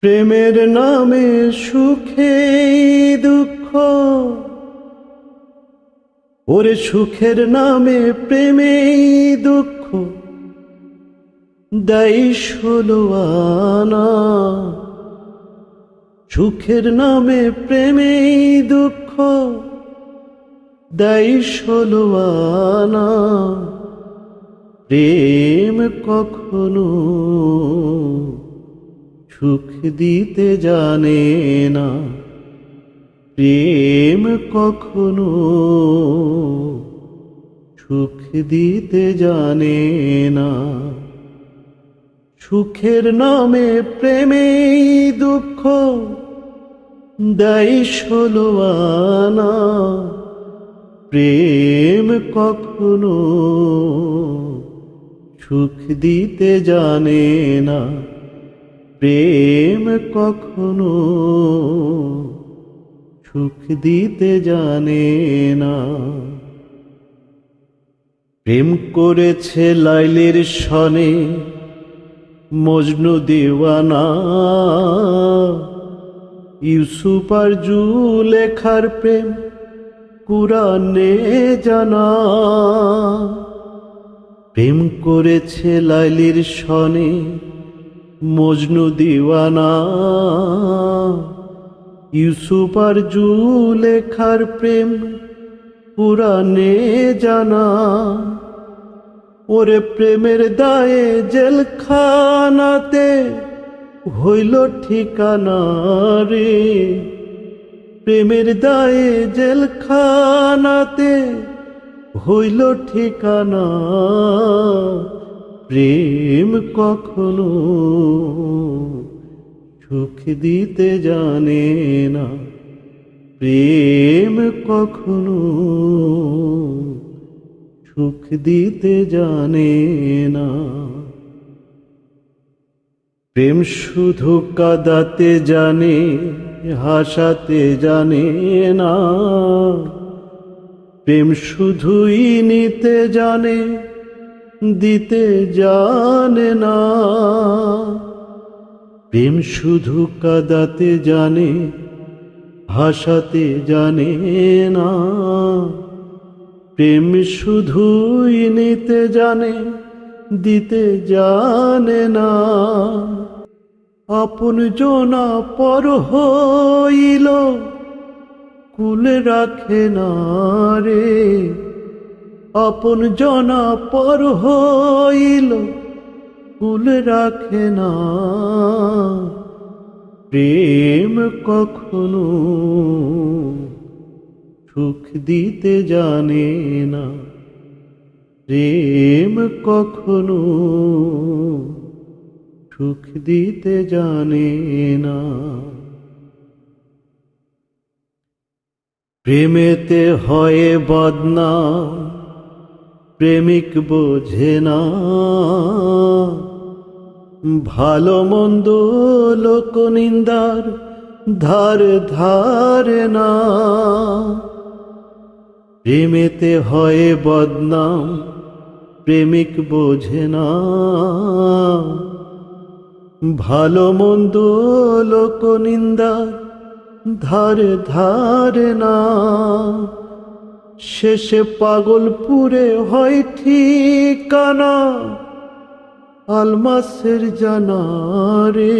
প্রেমের নামে সুখে দুঃখ। ওরে সুখের নামে প্রেমে দুঃখ। দেয় ষোলো আনা। সুখের নামে প্রেমে দুঃখ। দেয় ষোলো আনা। প্রেম কখনো সুখ দিতে জানে না। প্রেম কখনো সুখ দিতে জানে না। সুখের নামে প্রেমে দুঃখ দেয় ষোলো আনা। প্রেম কখনো সুখ দিতে জানে না। প্রেম কখনো সুখ দিতে জানে না। প্রেম করেছে লাইলের সনে মজনু দেওয়ানা। ইউসুফ আর লেখার প্রেম কুরানে জানা। প্রেম করেছে লাইলির সনে মজনু দিওয়ানা, ইউসুফ আর জু লেখার প্রেম পুরানে জানা। ওরে প্রেমের দায়ে জেলখানাতে হইল ঠিকানা রে। প্রেমের দায়ে জেলখানাতে হইল ঠিকানা প্রেম কখনো সুখ দিতে জানে না। প্রেম কখনো সুখ দিতে জানে না। প্রেম শুধু কাদাতে জানে, হাসাতে জানে না। প্রেম শুধুই নিতে জানে দিতে জানে না। প্রেম শুধু কাদাতে জানে, হাসাতে জানে না। প্রেম শুধুই নিতে জানে, দিতে জানে না। আপন জনা পর হইল, কুল রাখে না রে। আপন জনা পর হইল কুল রাখে না। প্রেম কখনো সুখ দিতে জানে না। প্রেম কখনো সুখ দিতে জানে না। প্রেমেতে হয় বদনাম প্রেমিক বোঝে না। ভালো মন্দ লোক নিন্দার ধার ধারে না। প্রেমেতে হয় বদনাম, প্রেমিক বোঝে না। ভালো মন্দ লোক নিন্দার ধারে ধারে না। শেষে পাগলপুরে হয় ঠিকানা, আলমাসের জানা রে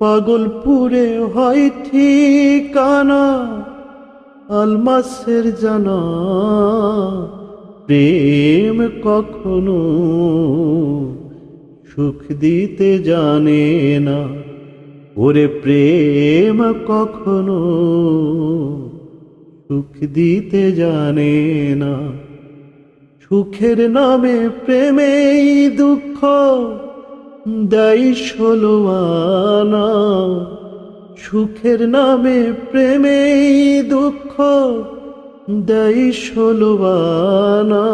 পাগলপুরে হয় ঠিকানা, আলমাসের জানা। প্রেম কখনো সুখ দিতে জানে না, ওরে প্রেম কখনো সুখ দিতে জানে না। সুখের নামে প্রেমেই দুঃখ দেয় ষোলো আনা। সুখের নামে প্রেমেই দুঃখ দেয় ষোলো আনা।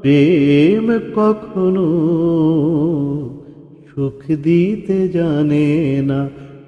প্রেম কখনো সুখ দিতে জানে না।